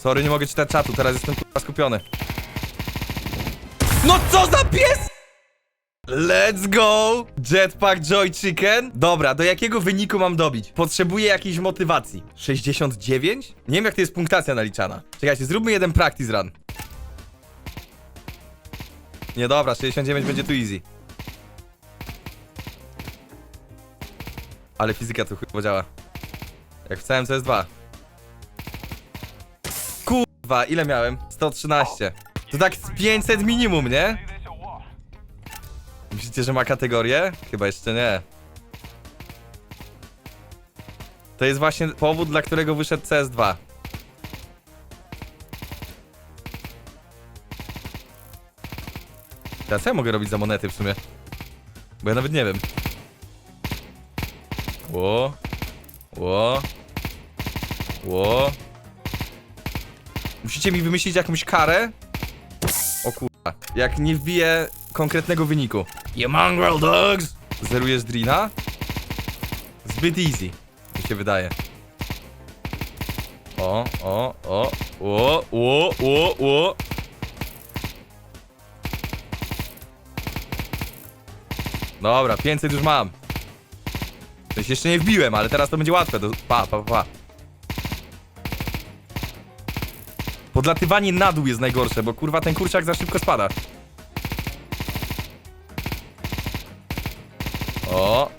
Sorry, nie mogę czytać czatu, teraz jestem skupiony. No co za pies! Let's go! Jetpack Joy Chicken. Dobra, do jakiego wyniku mam dobić? Potrzebuję jakiejś motywacji. 69? Nie wiem jak to jest punktacja naliczana. Czekajcie, zróbmy jeden practice run. Nie dobra, 69 będzie tu easy. Ale fizyka tu chyba działa. Jak w całym CS2. Kurwa, ile miałem? 113. To tak z 500 minimum, nie? Myślicie, że ma kategorię? Chyba jeszcze nie. To jest właśnie powód, dla którego wyszedł CS2. Teraz ja mogę robić za monety w sumie. Bo ja nawet nie wiem. Ło. Ło. Ło. Musicie mi wymyślić jakąś karę? O kurwa. Jak nie wbiję konkretnego wyniku. You mongrel dogs! Zerujesz Drina? Zbyt easy, mi się wydaje. O, o, o, o, o, o, o. Dobra, 500 już mam. To się jeszcze nie wbiłem, ale teraz to będzie łatwe. Do... Pa, pa, pa. Podlatywanie na dół jest najgorsze, bo kurwa ten kurczak za szybko spada. O!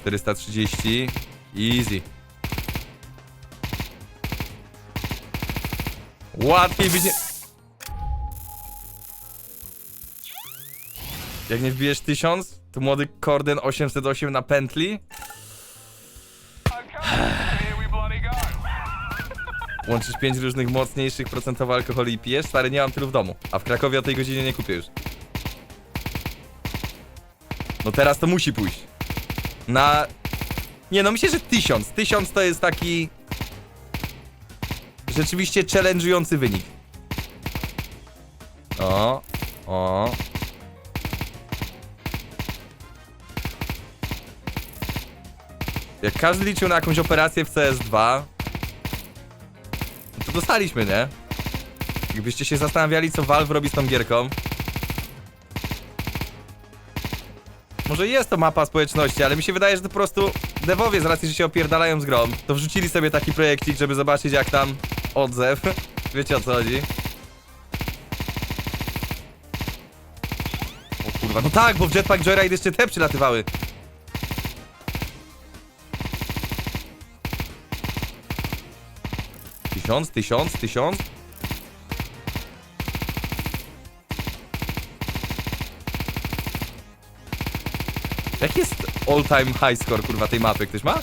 430. Easy. Łatwiej być nie... Jak nie wbijesz 1000, to młody Korden 808 na pętli. Łączysz 5 różnych mocniejszych procentowo alkoholi i pijesz? Stary, nie mam tylu w domu. A w Krakowie o tej godzinie nie kupię już. No teraz to musi pójść. Na... Nie no, myślę, że 1000. 1000 to jest taki... Rzeczywiście challenge'ujący wynik. O, o. Jak każdy liczył na jakąś operację w CS2, no to dostaliśmy, nie? Jakbyście się zastanawiali, co Valve robi z tą gierką, Może jest to mapa społeczności, ale mi się wydaje, że to po prostu devowie z racji, że się opierdalają z grom, to wrzucili sobie taki projekcik, żeby zobaczyć jak tam odzew. Wiecie o co chodzi? O kurwa, no tak, bo w Jetpack Joyride jeszcze te przylatywały. Tysiąc, tysiąc, tysiąc. Jaki jest all time high score kurwa tej mapy? Ktoś ma?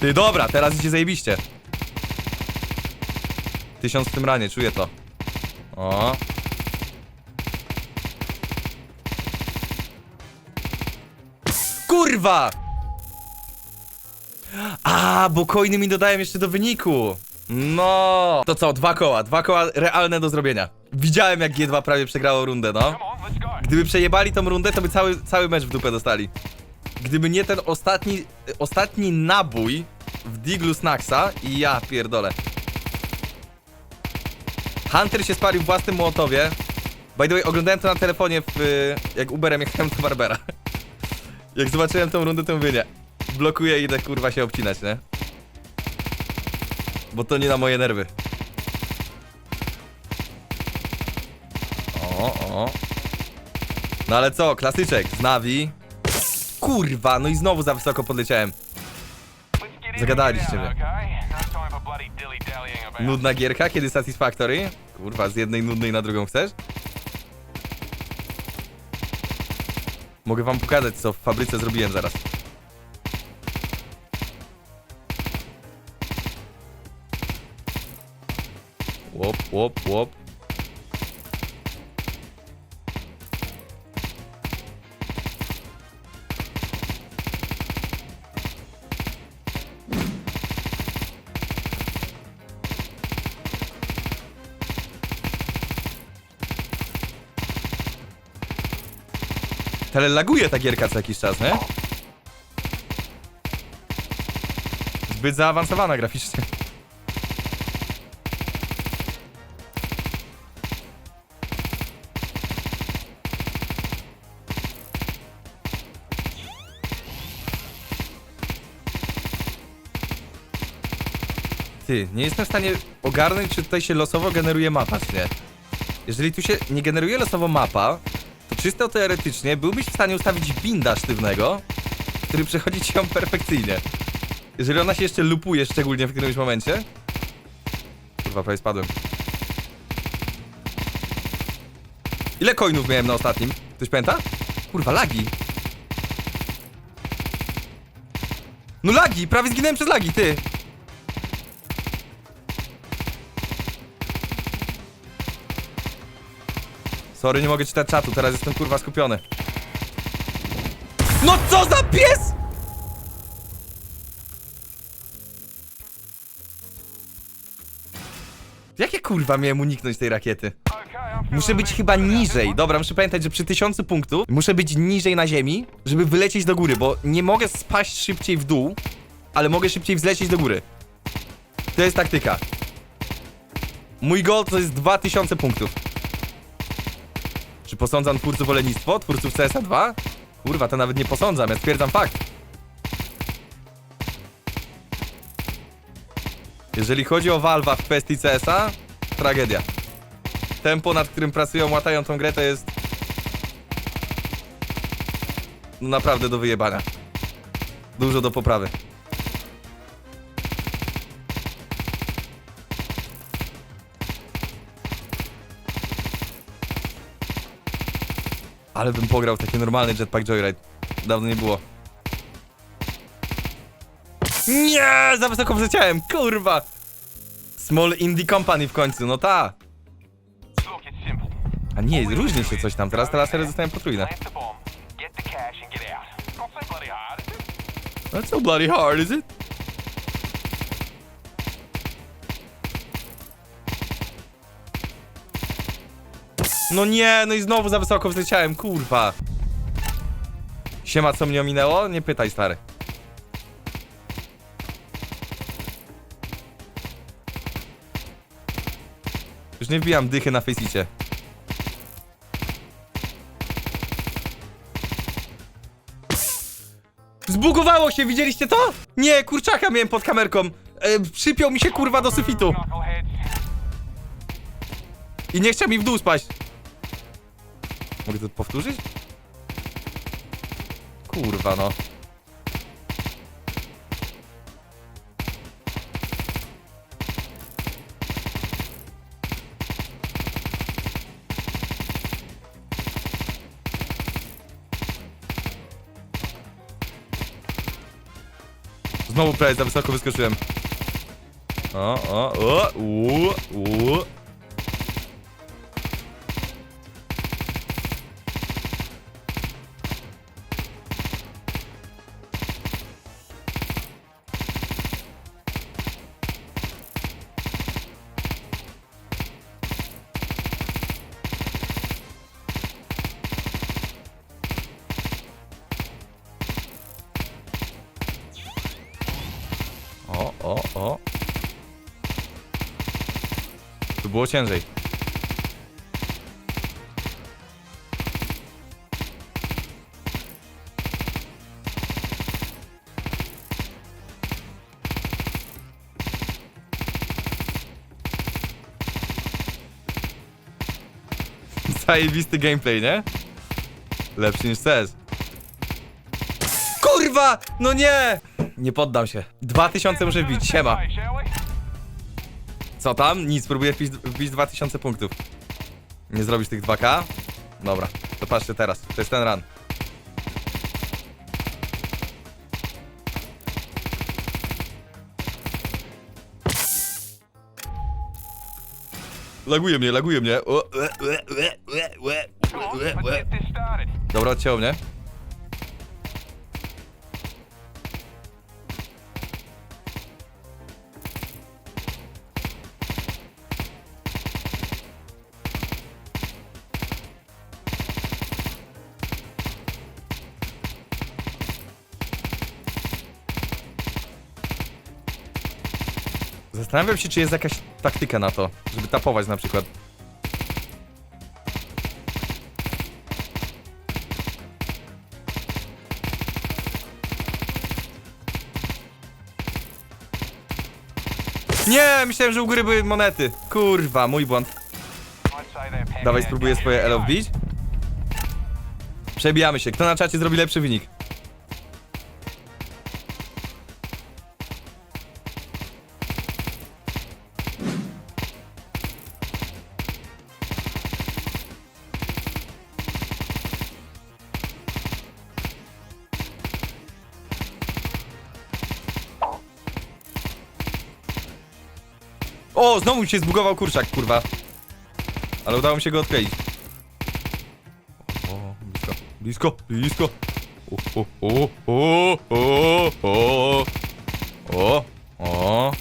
Ty dobra, teraz idzie zajebiście. Tysiąc w tym ranie, czuję to. O. Kurwa! A, bo coiny mi dodają jeszcze do wyniku. No. To co, dwa koła, dwa koła realne do zrobienia. Widziałem jak G2 prawie przegrało rundę, no. Gdyby przejebali tą rundę, to by cały, cały mecz w dupę dostali. Gdyby nie ten ostatni, ostatni nabój w Diglu Snacksa i ja pierdolę. Hunter się spalił w własnym Mołotowie. By the way, oglądałem to na telefonie, w, jak Uberem jechałem do Barbera. Jak zobaczyłem tą rundę, to mówię nie. Blokuję i idę kurwa się obcinać, nie? Bo to nie na moje nerwy. O, o. No ale co, klasyczek z Navi. Kurwa, no i znowu za wysoko podleciałem. Zagadaliście mnie. Nudna gierka, kiedy Satisfactory? Kurwa, z jednej nudnej na drugą chcesz? Mogę wam pokazać, co w fabryce zrobiłem zaraz. Łop, łop, łop. Ale laguje ta gierka co jakiś czas, nie? Zbyt zaawansowana graficznie. Ty, nie jestem w stanie ogarnąć, czy tutaj się losowo generuje mapa, czy nie. Jeżeli tu się nie generuje losowo mapa, czysto teoretycznie byłbyś w stanie ustawić binda sztywnego, który przechodzi ci ją perfekcyjnie. Jeżeli ona się jeszcze lupuje, szczególnie w którymś momencie. Kurwa, prawie spadłem. Ile coinów miałem na ostatnim? Ktoś pamięta? Kurwa, lagi. No lagi, prawie zginąłem przez lagi, ty. Sorry, nie mogę czytać czatu, teraz jestem kurwa skupiony. No co za pies! Jak ja kurwa miałem uniknąć tej rakiety? Muszę być chyba niżej. Dobra, muszę pamiętać, że przy tysiącu punktów muszę być niżej na ziemi, żeby wylecieć do góry, bo nie mogę spaść szybciej w dół, ale mogę szybciej wzlecieć do góry. To jest taktyka. Mój goal to jest 2000 punktów. Posądzam twórców o lenistwo? Twórców CSA 2? Kurwa, to nawet nie posądzam, ja stwierdzam fakt. Jeżeli chodzi o Valve'a w kwestii CSA, tragedia. Tempo, nad którym pracują, łatają tą grę, to jest... No naprawdę do wyjebania. Dużo do poprawy. Ale bym pograł w taki normalny Jetpack Joyride. Dawno nie było. Nie, za wysoko wleciałem, kurwa! Small Indie Company w końcu, no ta. A nie, różni się coś tam, teraz te lasery zostają potrójne. That's so bloody hard, is it? No nie, no i znowu za wysoko wleciałem, kurwa. Siema, co mnie ominęło? Nie pytaj, stary. Już nie wbijam dychy na Faceicie. Zbugowało się, widzieliście to? Nie, kurczaka miałem pod kamerką. E, przypiął mi się kurwa do sufitu. I nie chciał mi w dół spaść. Mogę to powtórzyć? Kurwa no. Znowu prawie za wysoko wyskoczyłem. O, o, o, u. było ciężej. Zajebisty gameplay, nie? Lepszy niż CS. Kurwa! No nie! Nie poddam się. 2000 muszę wbić, siema. Co tam? Nic, próbuję wbić, wbić 2000 punktów. Nie zrobisz tych 2K? Dobra, to patrzcie teraz. To jest ten run. Laguje mnie, laguje mnie. Get this started. Dobra, odcięło mnie. Zastanawiam się, czy jest jakaś taktyka na to, żeby tapować na przykład. Nie, myślałem, że u były monety. Kurwa, mój błąd. Dawaj, spróbuję swoje elo wbić. Przebijamy się. Kto na czacie zrobi lepszy wynik? Mi się zbugował kurczak, kurwa. Ale udało mi się go odkleić. O, blisko, blisko, blisko. O, o, o, o, o, o, o,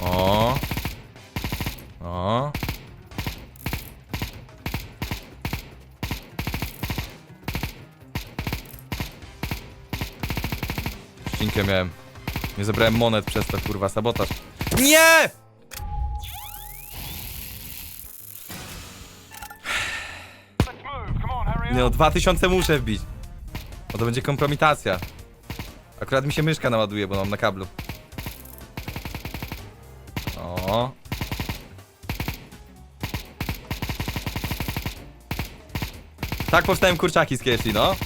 o, o. Ścinkę miałem. Nie zebrałem monet przez to, kurwa, sabotaż. Nie! Nie no, up. 2000 muszę wbić. Bo to będzie kompromitacja. Akurat mi się myszka naładuje, bo mam na kablu. O. Tak powstają kurczaki z KFC, no.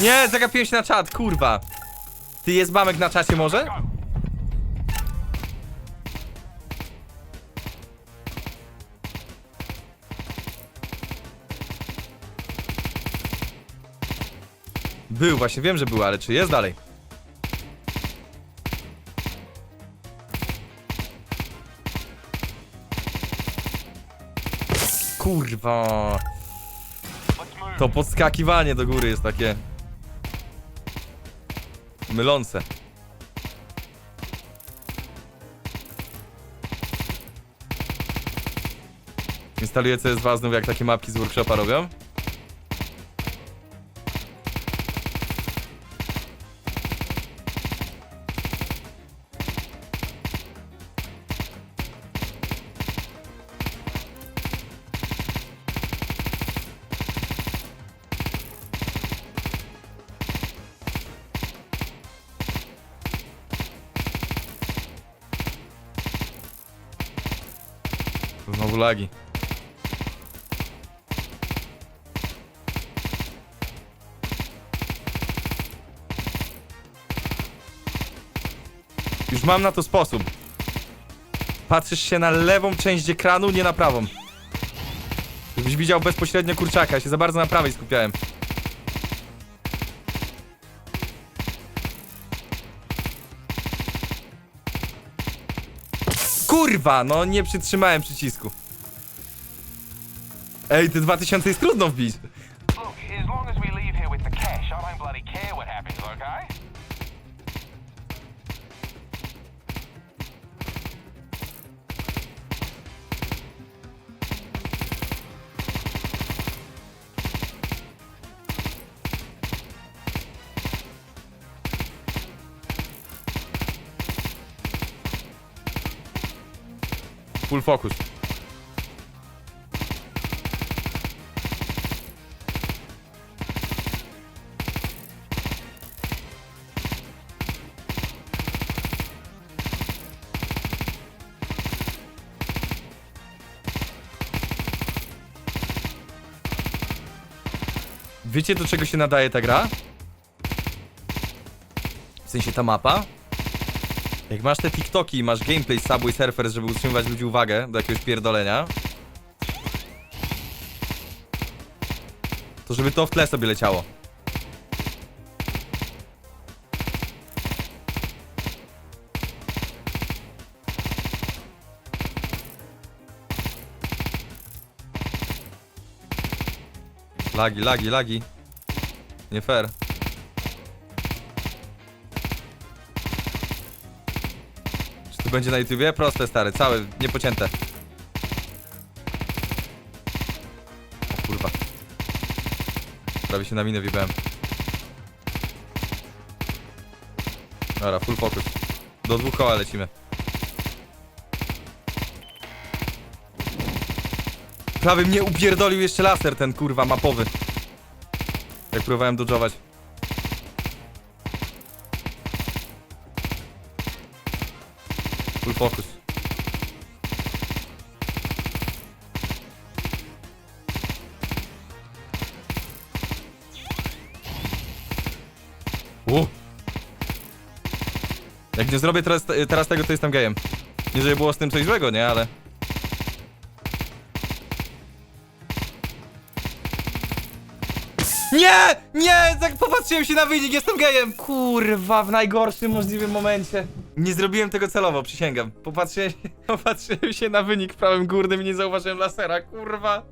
Nie, zagapiłem się na czat, kurwa. Ty jest bamek na czacie może? Był, właśnie wiem, że był, ale czy jest dalej? Kurwa. To podskakiwanie do góry jest takie... Mylące. Instaluję CS2 znów jak takie mapki z workshopa robią. Znowu lagi. Już mam na to sposób. Patrzysz się na lewą część ekranu, nie na prawą. Żebyś widział bezpośrednio kurczaka, ja się za bardzo na prawej skupiałem. Kurwa, no nie przytrzymałem przycisku. Ej, te 2000 jest trudno wbić. Look, as long as we leave here with the cash, I don't bloody care what happens, okay? Full focus. Wiecie do czego się nadaje ta gra? W sensie ta mapa? Jak masz te TikToki i masz gameplay z Subway Surfers, żeby utrzymywać ludzi uwagę do jakiegoś pierdolenia, to żeby to w tle sobie leciało. Lagi, lagi, lagi. Nie fair. Czy to będzie na YouTubie? Proste, stary, całe, niepocięte. O kurwa. Prawie się na minę wibałem. Dobra, full focus. Do dwóch koła lecimy. Prawie mnie upierdolił jeszcze laser ten kurwa mapowy. Jak próbowałem dodżować. Full focus. U. Jak nie zrobię teraz, teraz tego, to jestem gejem. Nie, żeby było z tym coś złego, nie? Ale... Nie! Nie! Tak popatrzyłem się na wynik, jestem gejem! Kurwa, w najgorszym możliwym momencie. Nie zrobiłem tego celowo, przysięgam. Popatrzyłem się, popatrzyłem się na wynik w prawym górnym i nie zauważyłem lasera, kurwa.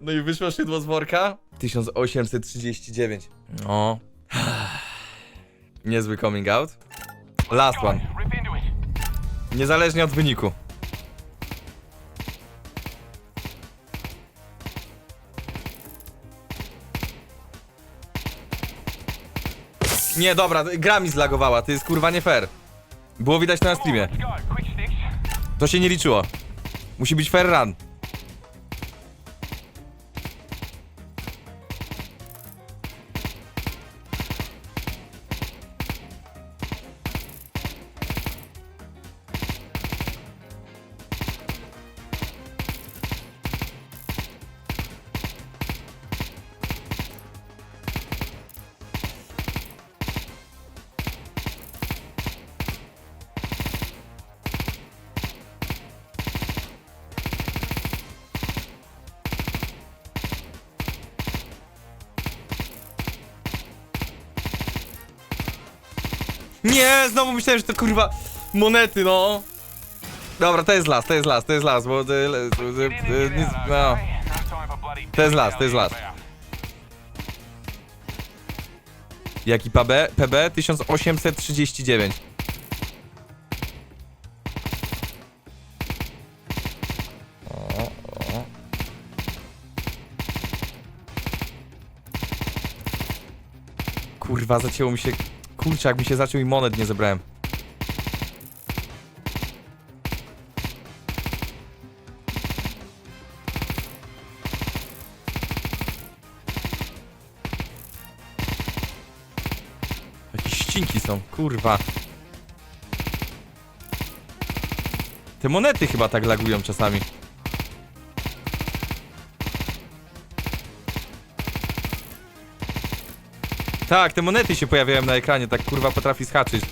No i wyszło szydło z worka. 1839. O. Niezły coming out. Last one. Niezależnie od wyniku. Nie, dobra, gra mi zlagowała, to jest kurwa nie fair. Było widać to na streamie. To się nie liczyło. Musi być fair run. Nie, znowu myślałem, że to kurwa monety, no. Dobra, to jest las, to jest las, to jest las, bo... Get nic- out, no. To jest las, to jest las. Jaki PB? PB 1839. O, o. Kurwa, zacięło mi się... Kurczę, jak mi się zaciął i monet nie zebrałem. Jakieś ścinki są, kurwa. Te monety chyba tak lagują czasami. Tak, te monety się pojawiają na ekranie, tak kurwa potrafi schaczyć.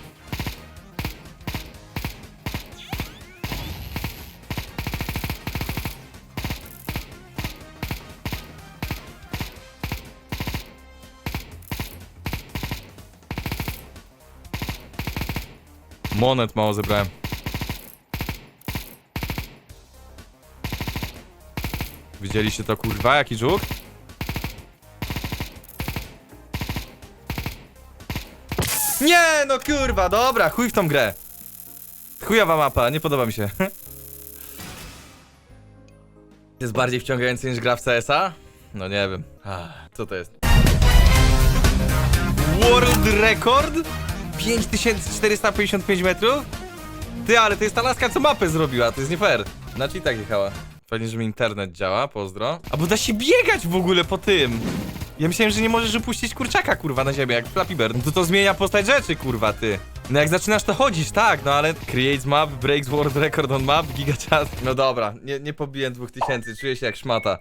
Monet mało zebrałem. Widzieliście to kurwa? Jaki żółk? Nie, no kurwa, dobra, chuj w tą grę. Chujowa mapa, nie podoba mi się. Jest bardziej wciągający niż gra w CS-a? No nie wiem. Co to jest? World Record? 5455 metrów? Ty, ale to jest ta laska, co mapę zrobiła, to jest nie fair. Znaczy i tak jechała. Fajnie, że mi internet działa, pozdro. A bo da się biegać w ogóle po tym. Ja myślałem, że nie możesz upuścić kurczaka, kurwa, na ziemię, jak Flappy Bird. No to to zmienia postać rzeczy, kurwa, ty. No jak zaczynasz, to chodzisz, tak, no ale... Creates map, breaks world record on map, gigachat. No dobra, nie, nie pobiłem 2000, czuję się jak szmata.